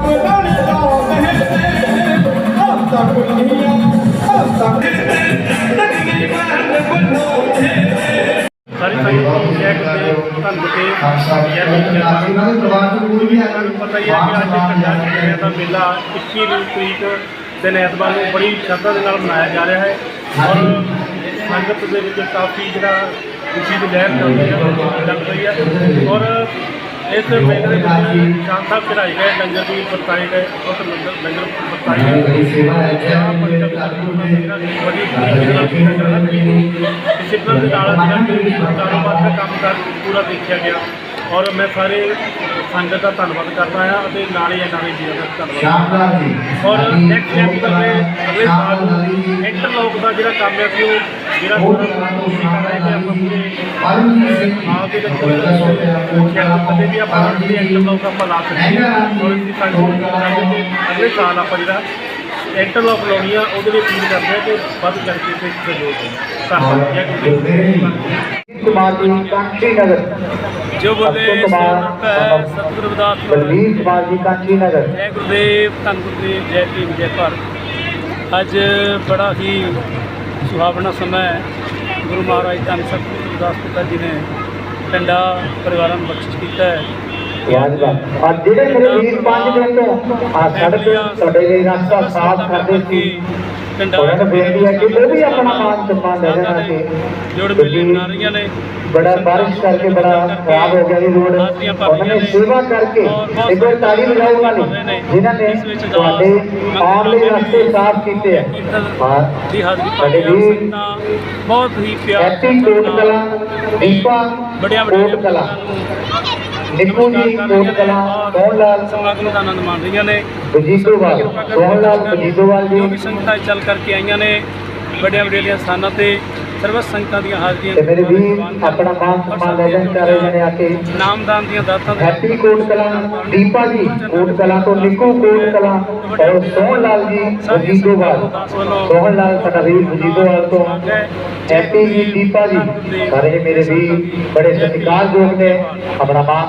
ਭੁਗਤਣੀ ਰੱਬ ਨਾਲ ਨਾ ਬਹਿਤੇ ਹੱਥਾਂ ਕੁੱਲੀਆਂ ਹੱਥਾਂ ਲੱਗੀ ਮਾਰਨ ਬਣਾਉਂਦੇ ਸਾਰੀ ਸੰਗਤ ਨੂੰ ਜੈ ਗੁਰਦੇਵ ਧੰਨ ਗੁਰਦੇਵ ਪਤਾ ਹੀ ਹੈ ਕਿ ਅੱਜ ਪੰਜਾਬ ਜਿਲ੍ਹੇ ਦਾ ਮੇਲਾ 21 ਤਰੀਕ ਦਿਨ ਐਤਵਾਰ ਨੂੰ ਬੜੀ ਸ਼ਰਧਾ ਦੇ ਨਾਲ ਮਨਾਇਆ ਜਾ ਰਿਹਾ ਹੈ ਔਰ ਸੰਗਤ ਦੇ ਵਿੱਚ ਕਾਫੀ ਜਿਹੜਾ ਖੁਸ਼ੀ ਦੀ ਲਹਿਰ ਚੱਲ ਰਹੀ ਹੈ ਔਰ ਇਸ ਮੇਲੇ ਦੇ ਵਿੱਚ ਸ਼ਾਮ ਸਾਹਿਬ ਚੜਾਏ ਗਏ ਲੰਗਰ ਵੀ ਵਰਤਾਏ ਗਏ ਉਸ ਲੰਗਰ ਲੰਗਰ ਵਰਤਾਏ ਗਏ। ਰਿਹਾ ਹੈ ਡਿਸਪਲਿਨ ਦੇ ਨਾਲ ਜਿਹੜਾ ਕਾਰੋਬਾਰ ਦਾ ਕੰਮ ਕਰ ਪੂਰਾ ਦੇਖਿਆ ਗਿਆ। ਔਰ ਮੈਂ ਸਾਰੇ ਸੰਗਤ ਦਾ ਧੰਨਵਾਦ ਕਰਦਾ ਹਾਂ ਅਤੇ ਨਾਲੇ ਨਾਲੇ ਜੀ ਦਾ ਧੰਨਵਾਦ ਔਰ ਨੈਕਸਟ ਕੈਂਪਰ ਦੇ ਅਗਲੇ ਸਾਲ ਇੰਟਰਲੋਕ ਦਾ ਜਿਹੜਾ ਕੰਮ ਹੈ ਕਿ ਉਹ ਜਿਹੜਾ ਕੋਸ਼ਿਸ਼ ਕਰ ਰਹੇ ਕਿ ਆਪਾਂ ਪੂਰੇ ਮਾਲ ਦੇ ਕਦੇ ਵੀ ਆਪਾਂ ਜਿਹੜੀ ਇੰਟਰਲੋਕ ਆਪਾਂ ਲਾ ਸਕਦੇ ਹਾਂ। ਔਰ ਇਸ ਦੀ ਸੰਗਤ ਦੇ ਅਗਲੇ ਸਾਲ ਆਪਾਂ ਜਿਹੜਾ ਇੰਟਰਲੋਕ ਲਾਉਣੀ ਆ ਉਹਦੇ ਲਈ ਅਪੀਲ ਕਰਦੇ ਹਾਂ ਕਿ ਵੱਧ ਕਰਕੇ ਤੇ ਸਹਿਯੋਗ ਕਰੋ ਧੰਨਵਾਦ। ਜੈ ਗੁਰੂ ਕੁਮਾਰ ਜੀ ਕਾਂਚੀ ਨਗਰ। ਜੋ ਬੋਲੇ ਸਤਿਗੁਰੂ ਰਵਿਦਾਸ ਬਲਵੀਰ ਕੁਮਾਰ ਜੀ ਕਾਂਚੀ ਨਗਰ? ਜੈ ਗੁਰਦੇਵ ਧੰਨ ਗੁਰਦੇਵ ਜੈ ਭੀਮ ਜੈ ਭਾਰਤ। ਅੱਜ ਬੜਾ ਹੀ ਸੁਹਾਵਣਾ ਸਮਾਂ ਹੈ। ਗੁਰੂ ਮਹਾਰਾਜ ਧੰਨ ਸਤਿਗੁਰੂ ਰਵਿਦਾਸ ਪਿਤਾ ਜੀ ਨੇ ਪਿੰਡਾ ਪਰਿਵਾਰਾਂ ਨੂੰ ਬਖਸ਼ਿਸ਼ ਕੀਤਾ ਹੈ। ਵਾਜਵਾ ਅੱਜ ਜਿਹੜੇ ਮੇਰੇ ਵੀਰ ਪੰਜ ਦਿਨ ਤੋਂ ਆ ਸੜਕ ਤੁਹਾਡੇ ਲਈ ਰਸਤਾ ਸਾਫ਼ ਕਰਦੇ ਸੀ ਉਹਨਾਂ ਨੂੰ ਬੇਨਤੀ ਹੈ ਕਿ ਉਹ ਵੀ ਆਪਣਾ ਮਾਨ ਸਨਮਾਨ ਲੈ ਜਾਣਾ ਸੀ ਜੋੜ ਮੇਲੇ ਮਨਾ ਰਹੀਆਂ ਨੇ। ਬੜਾ ਬਾਰਿਸ਼ ਕਰਕੇ ਬੜਾ ਖਰਾਬ ਹੋ ਗਿਆ ਜੀ ਰੋਡ। ਉਹਨਾਂ ਨੇ ਸੇਵਾ ਕਰਕੇ ਇੱਕ ਵਾਰ ਤਾੜੀ ਵਜਾਓ ਉਹਨਾਂ ਨੇ। ਜਿਨ੍ਹਾਂ ਨੇ ਤੁਹਾਡੇ ਆਉਣ ਲਈ ਰਸਤੇ ਸਾਫ਼ ਕੀਤੇ ਹੈ। ਦੀ ਹਾਜ਼ਰੀ ਸਾਡੇ ਸੰਗਤਾਂ ਬਹੁਤ ਹੀ ਪਿਆਰ ਹੈਪੀ ਕੋਟ ਕਲਾ ਦੀਪਾ ਬੜੀਆਂ ਕੋਟ ਕਲਾ। ਨਿੱਕੂ ਜੀ ਕੋਟ ਕਲਾ ਸੋਹਣ ਲਾਲ ਸਮਾਗਮ ਦਾ ਆਨੰਦ ਮਾਣ ਰਹੀਆਂ ਨੇ। ਵਜੀਦੋਵਾਲ ਸੋਹਣ ਲਾਲ ਵਜੀਦੋਵਾਲ ਜੋ ਵੀ ਜੀ। ਸੰਗਤਾਂ ਚੱਲ ਕਰਕੇ ਆਈਆਂ ਨੇ ਵੱਡੀਆਂ ਵੱਡੀਆਂ ਸਥਾਨਾਂ ਤੇ ਸਰਵ ਸੰਗਤਾਂ ਦੀਆਂ ਹਾਜ਼ਰੀਆਂ ਤੇ ਮੇਰੇ ਵੀਰ ਆਪਣਾ ਮਾਨ ਸਨਮਾਨ ਲੈ ਜਾਣ ਚਾਰੇ ਜਣੇ ਆ ਕੇ। ਨਾਮਦਾਨ ਦੀਆਂ ਦਾਤਾਂ ਦੇ ਹੈਪੀ ਕੋਟ ਕਲਾ ਦੀਪਾ ਜੀ ਕੋਟ ਕਲਾ ਤੋਂ ਨਿੱਕੂ ਕੋਟ ਕਲਾ ਔਰ ਸੋਹਣ ਲਾਲ ਜੀ ਵਜੀਦੋਵਾਲ ਸੋਹਣ ਲਾਲ ਸਾਡਾ ਵੀਰ ਵਜੀਦੋਵਾਲ ਤੋਂ। ਹੈਪੀ ਜੀ ਦੀਪਾ ਜੀ। ਸਾਰੇ ਮੇਰੇ ਵੀਰ ਬੜੇ ਸਤਿਕਾਰਯੋਗ ਨੇ। ਆਪਣਾ ਮਾਨ